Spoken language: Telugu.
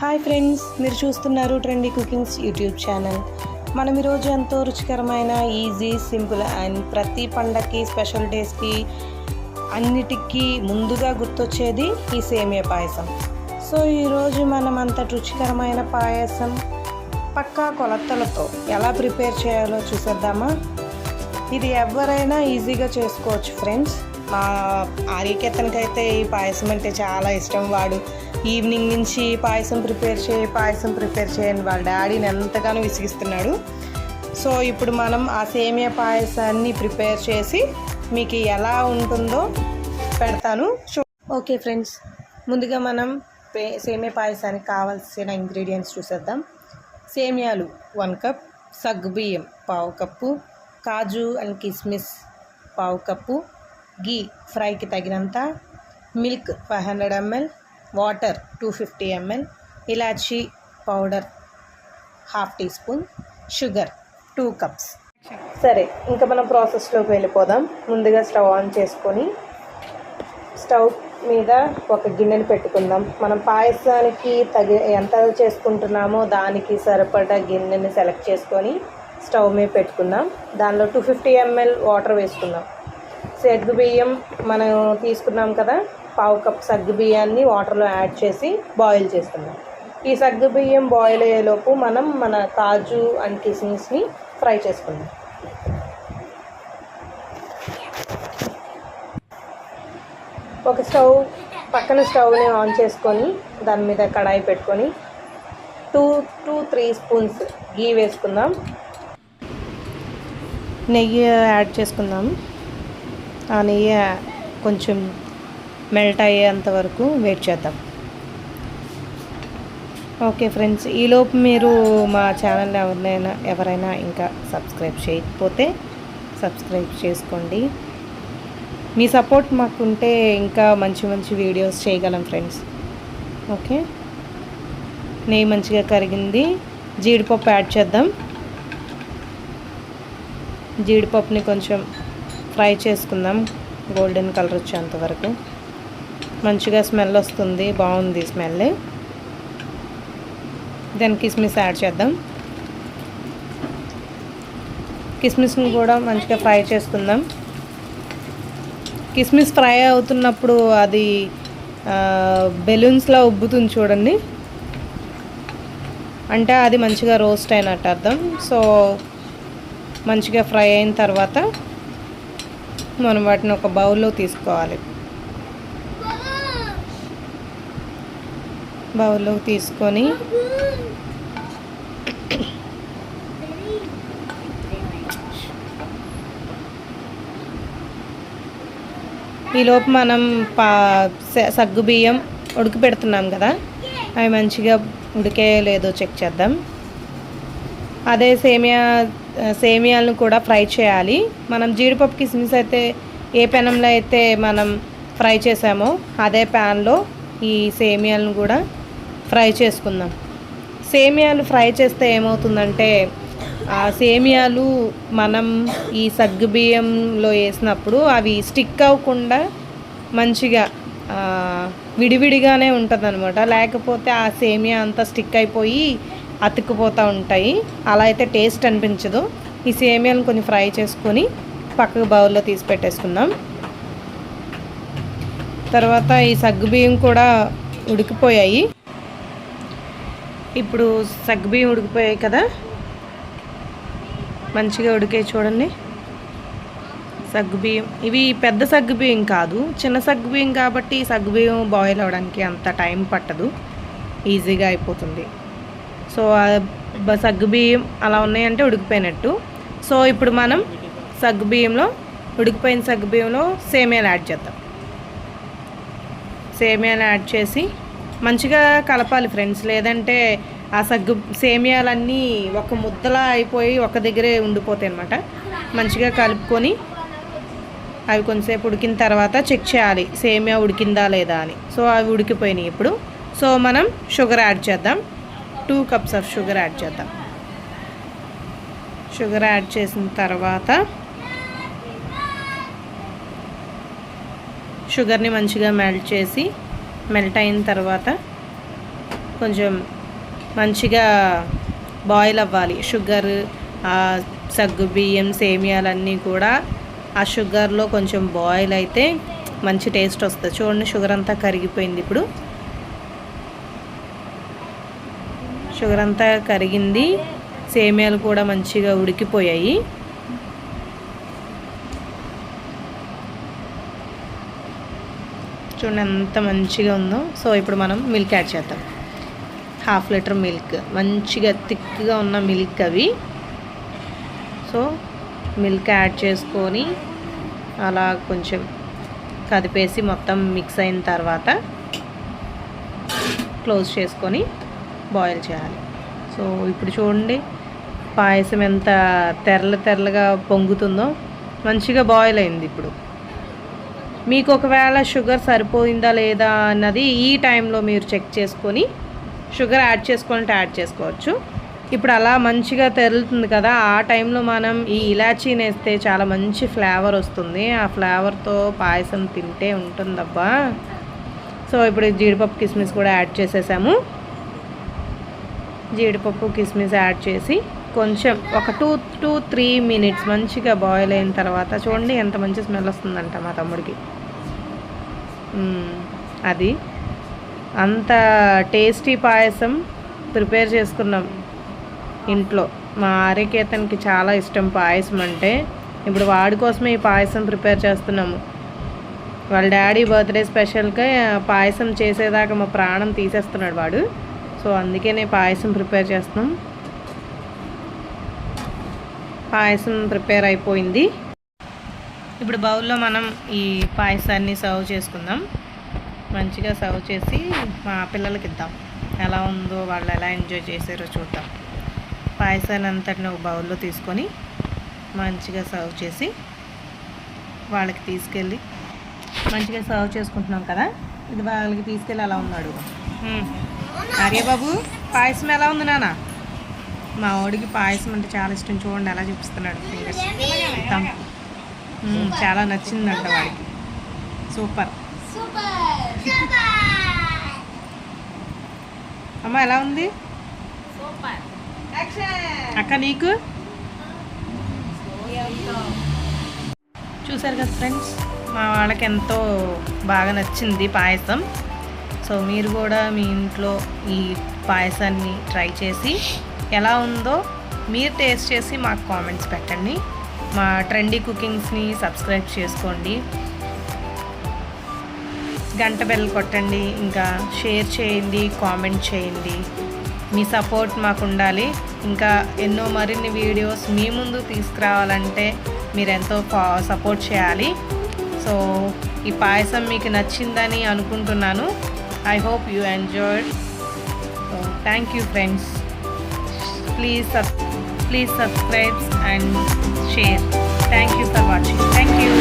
హాయ్ ఫ్రెండ్స్ మీరు చూస్తున్నారు ట్రెండీ కుకింగ్స్ యూట్యూబ్ ఛానల్. మనం ఈరోజు ఎంతో రుచికరమైన ఈజీ సింపుల్ అండ్ ప్రతి పండగకి స్పెషల్ డేస్కి అన్నిటికీ ముందుగా గుర్తొచ్చేది ఈ సేమియా పాయసం. సో ఈరోజు మనం అంత రుచికరమైన పాయసం పక్కా కొలతలతో ఎలా ప్రిపేర్ చేయాలో చూసేద్దామా? ఇది ఎవరైనా ఈజీగా చేసుకోవచ్చు ఫ్రెండ్స్. మా ఆర్యకేతనకైతే అయితే ఈ పాయసం అంటే చాలా ఇష్టం. వాడు ఈవినింగ్ నుంచి పాయసం ప్రిపేర్ చేయి పాయసం ప్రిపేర్ చేయని వాళ్ళ డాడీని ఎంతగానో విసిగిస్తున్నాడు. సో ఇప్పుడు మనం ఆ సేమియా పాయసాన్ని ప్రిపేర్ చేసి మీకు ఎలా ఉంటుందో పెడతాను. ఓకే ఫ్రెండ్స్ ముందుగా మనం సేమియా పాయసానికి కావాల్సిన ఇంగ్రీడియంట్స్ చూసేద్దాం. సేమియాలు వన్ కప్ సగ్గుబియ్యం పావు కప్పు కాజు అండ్ కిస్మిస్ పావు కప్పు గీ ఫ్రైకి తగినంత milk five hundred ML water two fifty ML elaichi powder half teaspoon sugar two cups. సరే ఇంకా మనం ప్రాసెస్లోకి వెళ్ళిపోదాం. ముందుగా స్టవ్ ఆన్ చేసుకొని స్టవ్ మీద ఒక గిన్నెని పెట్టుకుందాం. మనం పాయసానికి తగి ఎంత చేసుకుంటున్నామో దానికి సరిపడా గిన్నెని సెలెక్ట్ చేసుకొని స్టవ్ మీద పెట్టుకుందాం. దానిలో టూ ఫిఫ్టీ ఎంఎల్ వాటర్ వేసుకుందాం. సగ్గు బియ్యం మనం తీసుకున్నాం కదా పావు కప్ సగ్గు బియ్యాన్ని వాటర్లో యాడ్ చేసి బాయిల్ చేసుకుందాం ఈ సగ్గు బియ్యం బాయిల్ అయ్యేలోపు మనం మన కాజు అండ్ కిస్మిస్ని ఫ్రై చేసుకుందాం. ఒక స్టవ్ పక్కన స్టవ్ని ఆన్ చేసుకొని దాని మీద కడాయి పెట్టుకొని two two three spoons ghee వేసుకుందాం. నెయ్యి యాడ్ చేసుకుందాం. ఆ నెయ్యి కొంచెం మెల్ట్ అయ్యేంత వరకు వెయిట్ చేద్దాం. ఓకే ఫ్రెండ్స్ ఈలోపు మీరు మా ఛానల్ ఎవరినైనా ఎవరైనా ఇంకా సబ్స్క్రైబ్ చేయకపోతే సబ్స్క్రైబ్ చేసుకోండి. మీ సపోర్ట్ మాకుంటే ఇంకా మంచి మంచి వీడియోస్ చేయగలం ఫ్రెండ్స్ ఓకే నెయ్యి మంచిగా కరిగింది. జీడిపప్పు యాడ్ చేద్దాం. జీడిపప్పుని కొంచెం ఫ్రై చేసుకుందాం. గోల్డెన్ కలర్ వచ్చేంత వరకు. మంచిగా స్మెల్ వస్తుంది. బాగుంది స్మెల్ దాని కిస్మిస్ యాడ్ చేద్దాం. కిస్మిస్ని కూడా మంచిగా ఫ్రై చేసుకుందాం. కిస్మిస్ ఫ్రై అవుతున్నప్పుడు అది బెలూన్స్లో ఉబ్బుతుంది చూడండి. అంటే అది మంచిగా రోస్ట్ అయినట్టు అర్థం సో మంచిగా ఫ్రై అయిన తర్వాత మనం వాటిని ఒక బౌల్లో తీసుకోవాలి. బౌల్లో తీసుకొని ఈలోపు మనం పా సగ్గు బియ్యం ఉడికి పెడుతున్నాం కదా అవి మంచిగా ఉడికేయలేదో చెక్ చేద్దాం. అదే సేమియా సేమియాలను కూడా ఫ్రై చేయాలి. మనం జీడిపప్పు కిస్మిస్ అయితే ఏ పెనంలో అయితే మనం ఫ్రై చేసామో అదే ప్యాన్లో ఈ సేమియాలను కూడా ఫ్రై చేసుకుందాం. సేమియాలు ఫ్రై చేస్తే ఏమవుతుందంటే ఆ సేమియాలు మనం ఈ సగ్గు బియ్యంలో వేసినప్పుడు అవి స్టిక్ అవ్వకుండా మంచిగా విడివిడిగానే ఉంటుంది అనమాట లేకపోతే ఆ సేమియా అంతా స్టిక్ అయిపోయి అతుక్కుపోతూ ఉంటాయి. అలా అయితే టేస్ట్ అనిపించదు. ఈ సేమియాలను కొన్ని ఫ్రై చేసుకొని పక్కకు బౌల్లో తీసి పెట్టేసుకుందాం. తర్వాత ఈ సగ్గుబియ్యం కూడా ఉడికిపోయాయి. ఇప్పుడు సగ్గుబియ్యం ఉడికిపోయాయి కదా? మంచిగా ఉడికే చూడండి. సగ్గుబియ్యం ఇవి పెద్ద సగ్గుబియ్యం కాదు. చిన్న సగ్గుబియ్యం కాబట్టి సగ్గుబియ్యం బాయిల్ అవ్వడానికి అంత టైం పట్టదు. ఈజీగా అయిపోతుంది. సో సగ్గుబియ్యం అలా ఉన్నాయంటే ఉడికిపోయినట్టు. సో ఇప్పుడు మనం సగ్గుబియ్యంలో ఉడికిపోయిన సగ్గుబియ్యంలో సేమియాలు యాడ్ చేద్దాం. సేమియాలు యాడ్ చేసి మంచిగా కలపాలి ఫ్రెండ్స్. లేదంటే ఆ సగ్గు సేమియాలన్నీ ఒక ముద్దలా అయిపోయి ఒక దగ్గరే ఉండిపోతాయి అనమాట మంచిగా కలుపుకొని అవి కొంతసేపు ఉడికిన తర్వాత చెక్ చేయాలి సేమియా ఉడికిందా లేదా అని. సో అవి ఉడికిపోయినాయి ఇప్పుడు. సో మనం షుగర్ యాడ్ చేద్దాం. Two cups of sugar add చేద్దాం. షుగర్ యాడ్ చేసిన తర్వాత షుగర్ని మంచిగా మెల్ట్ చేసి మెల్ట్ అయిన తర్వాత కొంచెం మంచిగా బాయిల్ అవ్వాలి. షుగర్ సగ్గు బియ్యం సేమియాలన్నీ కూడా ఆ షుగర్లో కొంచెం బాయిల్ అయితే మంచి టేస్ట్ వస్తుంది. చూడండి షుగర్ అంతా కరిగిపోయింది ఇప్పుడు. షుగర్ అంతా కరిగింది. సేమియాలు కూడా మంచిగా ఉడికిపోయాయి. చూడండి ఎంత మంచిగా ఉందో. సో ఇప్పుడు మనం మిల్క్ యాడ్ చేద్దాం. Half litre milk. మంచిగా థిక్గా ఉన్న మిల్క్ అవి. సో మిల్క్ యాడ్ చేసుకొని అలా కొంచెం కదిపేసి మొత్తం మిక్స్ అయిన తర్వాత క్లోజ్ చేసుకొని బాయిల్ చేయాలి. సో ఇప్పుడు చూడండి పాయసం ఎంత తెరల తెరలుగా పొంగుతుందో మంచిగా బాయిల్ అయింది ఇప్పుడు. మీకు ఒకవేళ షుగర్ సరిపోయిందా లేదా అన్నది ఈ టైంలో మీరు చెక్ చేసుకొని షుగర్ యాడ్ చేసుకుంటే యాడ్ చేసుకోవచ్చు. ఇప్పుడు అలా మంచిగా తెరులుతుంది కదా ఆ టైంలో మనం ఈ ఇలాచీని వేస్తే చాలా మంచి ఫ్లేవర్ వస్తుంది. ఆ ఫ్లేవర్తో పాయసం తింటే ఉంటుందబ్బా. సో ఇప్పుడు జీడిపప్పు కిస్మిస్ కూడా యాడ్ చేసేసాము. జీడిపప్పు కిస్మిస్ యాడ్ చేసి కొంచెం ఒక టూ టూ త్రీ మినిట్స్ మంచిగా బాయిల్ అయిన తర్వాత చూడండి ఎంత మంచి స్మెల్ వస్తుందంట మా తమ్ముడికి. అది అంత టేస్టీ పాయసం ప్రిపేర్ చేసుకున్నాం ఇంట్లో. మా ఆర్యకేతన్కి చాలా ఇష్టం పాయసం అంటే. ఇప్పుడు వాడి కోసమే ఈ పాయసం ప్రిపేర్ చేస్తున్నాము. వాళ్ళ డాడీ బర్త్డే స్పెషల్గా పాయసం చేసేదాకా మా ప్రాణం తీసేస్తున్నాడు వాడు. సో అందుకనే పాయసం ప్రిపేర్ చేస్తున్నాం. పాయసం ప్రిపేర్ అయిపోయింది. ఇప్పుడు బౌల్లో మనం ఈ పాయసాన్ని సర్వ్ చేసుకుందాం. మంచిగా సర్వ్ చేసి మా పిల్లలకి ఇద్దాం. ఎలా ఉందో వాళ్ళు ఎలా ఎంజాయ్ చేసారో చూద్దాం. పాయసాన్ని అంతటిని ఒక బౌల్లో తీసుకొని మంచిగా సర్వ్ చేసి వాళ్ళకి తీసుకెళ్ళి మంచిగా సర్వ్ చేసుకుంటున్నాం కదా? ఇది వాళ్ళకి తీసుకెళ్ళి అలా ఉన్నాడు. అరే బాబు పాయసం ఎలా ఉంది నాన్న? మా వాడికి పాయసం అంటే చాలా ఇష్టం. చూడండి ఎలా చూపిస్తున్నాడు ఫింగర్స్. చాలా నచ్చిందంట వాడికి. సూపర్. అమ్మ ఎలా ఉంది? అక్క నీకు? చూసారు కదా ఫ్రెండ్స్ మా వాళ్ళకి ఎంతో బాగా నచ్చింది పాయసం. సో మీరు కూడా మీ ఇంట్లో ఈ పాయసాన్ని ట్రై చేసి ఎలా ఉందో మీరు టేస్ట్ చేసి మాకు కామెంట్స్ పెట్టండి. మా ట్రెండీ కుకింగ్స్ని సబ్స్క్రైబ్ చేసుకోండి. గంట బెల్ కొట్టండి ఇంకా షేర్ చేయండి కామెంట్ చేయండి. మీ సపోర్ట్ మాకు ఉండాలి. ఇంకా ఎన్నో మరిన్ని వీడియోస్ మీ ముందు తీసుకురావాలంటే మీరు ఎంతో సపోర్ట్ చేయాలి. సో ఈ పాయసం మీకు నచ్చిందని అనుకుంటున్నాను. I hope you enjoyed. So thank you friends. Please, please subscribe and share. Thank you for watching. Thank you.